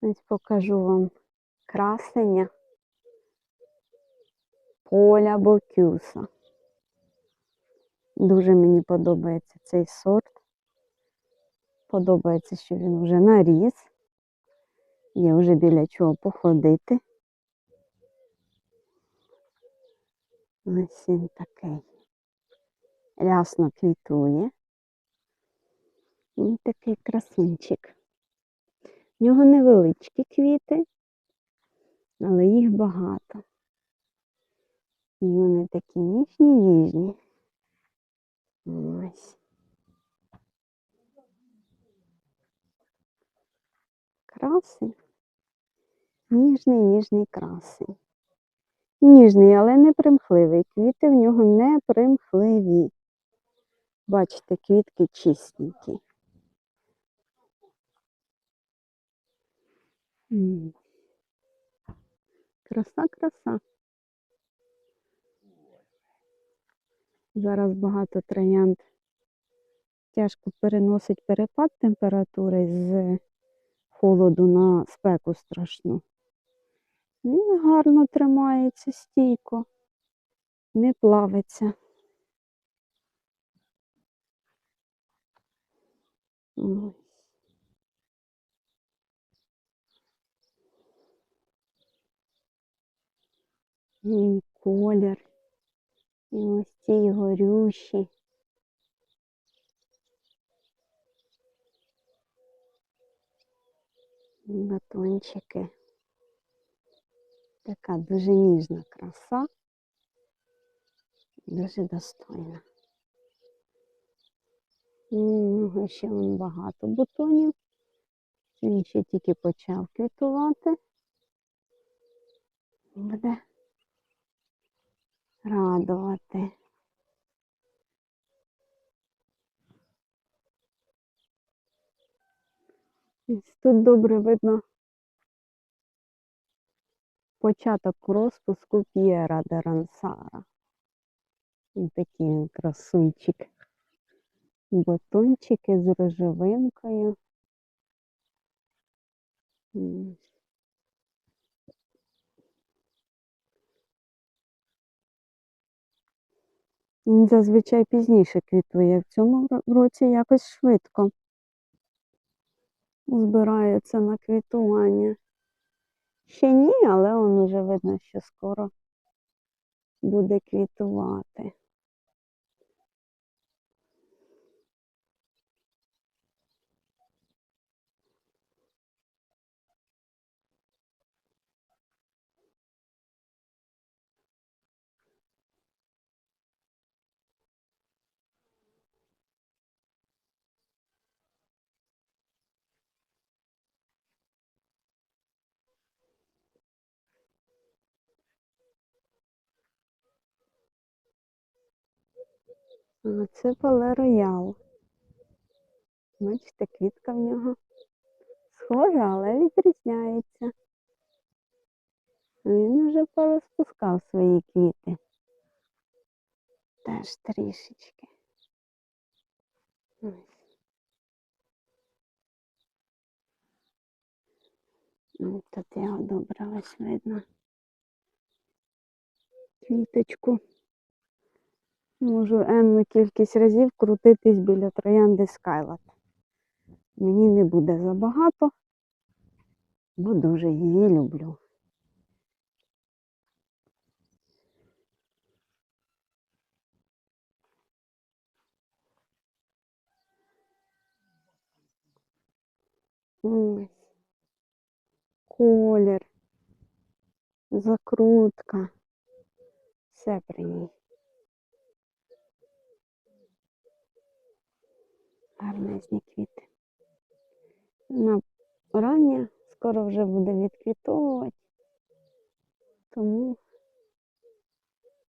Ось покажу вам красення поля бокюса. Дуже мені подобається цей сорт. Подобається, що він вже наріс. Є вже біля чого походити. Ось він такий. Рясно квітує. Він такий красунчик. В нього невеличкі квіти, але їх багато. І вони такі ніжні, ніжні. Ось. Красень. Ніжний, ніжний красень. Ніжний, але не примхливий. Квіти в нього не примхливі. Бачите, квітки чистенькі. Краса, краса. Зараз багато троянд тяжко переносить перепад температури з холоду на спеку страшну. Він гарно тримається стійко, не плавиться. Ось. І колір. І ось ці горющі. Батончики. Така дуже ніжна краса. Дуже достойна. У нього ще вон багато бутонів. Він ще тільки почав квітувати. Буде радувати. Ось Тут добре видно початок розпуску П'єра де Рансара. Ось такий красунчик. Батончики з рожевинкою. Зазвичай пізніше квітує. В цьому році якось швидко збирається на квітування. Ще ні, але он уже видно, що скоро буде квітувати. Це Пале Роял. Бачите, квітка в нього схожа, але відрізняється. Він вже порозпускав свої квіти. Теж трішечки. Ось. Ну, Тут його добре ось видно. Квіточку. Можу енну кількість разів крутитись біля троянди Скайлат. Мені не буде забагато, бо дуже її люблю. Ось. Колір, закрутка. Все при ній. Гарнезні квіти. Вона рання, скоро вже буде відквітовувати. Тому